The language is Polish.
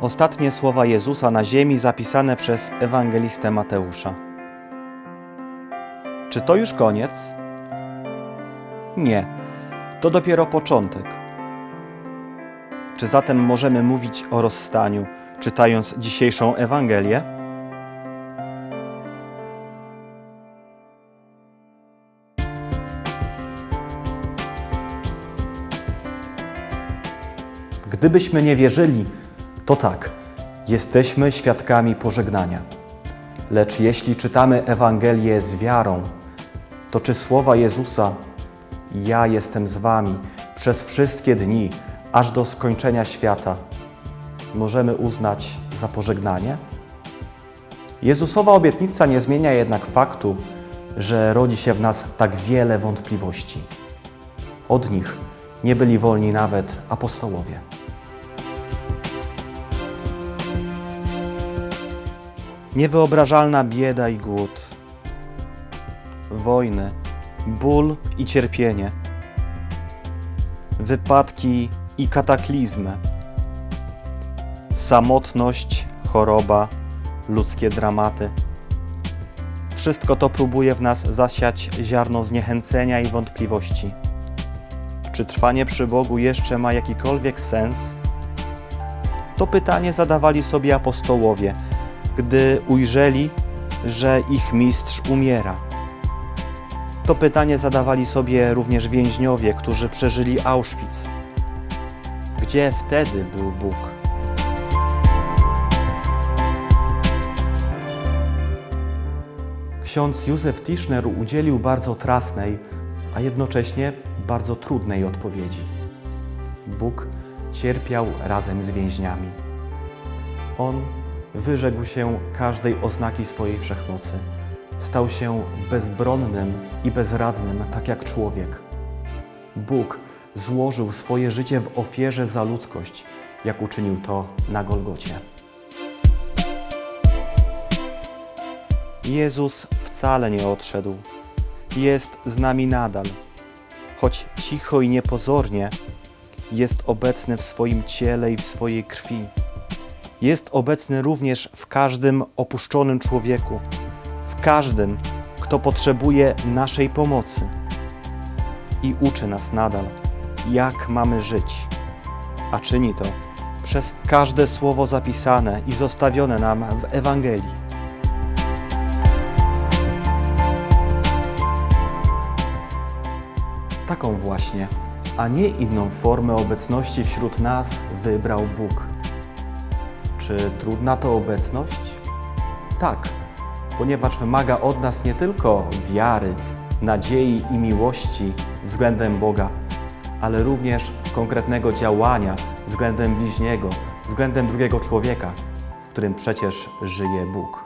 Ostatnie słowa Jezusa na ziemi zapisane przez ewangelistę Mateusza. Czy to już koniec? Nie, to dopiero początek. Czy zatem możemy mówić o rozstaniu, czytając dzisiejszą Ewangelię? Gdybyśmy nie wierzyli, to tak, jesteśmy świadkami pożegnania. Lecz jeśli czytamy Ewangelię z wiarą, to czy słowa Jezusa Ja jestem z Wami przez wszystkie dni, aż do skończenia świata, możemy uznać za pożegnanie? Jezusowa obietnica nie zmienia jednak faktu, że rodzi się w nas tak wiele wątpliwości. Od nich nie byli wolni nawet apostołowie. Niewyobrażalna bieda i głód, wojny, ból i cierpienie, wypadki i kataklizmy, samotność, choroba, ludzkie dramaty. Wszystko to próbuje w nas zasiać ziarno zniechęcenia i wątpliwości. Czy trwanie przy Bogu jeszcze ma jakikolwiek sens? To pytanie zadawali sobie apostołowie, gdy ujrzeli, że ich mistrz umiera. To pytanie zadawali sobie również więźniowie, którzy przeżyli Auschwitz. Gdzie wtedy był Bóg? Ksiądz Józef Tischner udzielił bardzo trafnej, a jednocześnie bardzo trudnej odpowiedzi. Bóg cierpiał razem z więźniami. On wyrzekł się każdej oznaki swojej wszechmocy. Stał się bezbronnym i bezradnym, tak jak człowiek. Bóg złożył swoje życie w ofierze za ludzkość, jak uczynił to na Golgocie. Jezus wcale nie odszedł. Jest z nami nadal. Choć cicho i niepozornie, jest obecny w swoim ciele i w swojej krwi. Jest obecny również w każdym opuszczonym człowieku, w każdym, kto potrzebuje naszej pomocy. I uczy nas nadal, jak mamy żyć. A czyni to przez każde słowo zapisane i zostawione nam w Ewangelii. Taką właśnie, a nie inną formę obecności wśród nas wybrał Bóg. Czy trudna to obecność? Tak, ponieważ wymaga od nas nie tylko wiary, nadziei i miłości względem Boga, ale również konkretnego działania względem bliźniego, względem drugiego człowieka, w którym przecież żyje Bóg.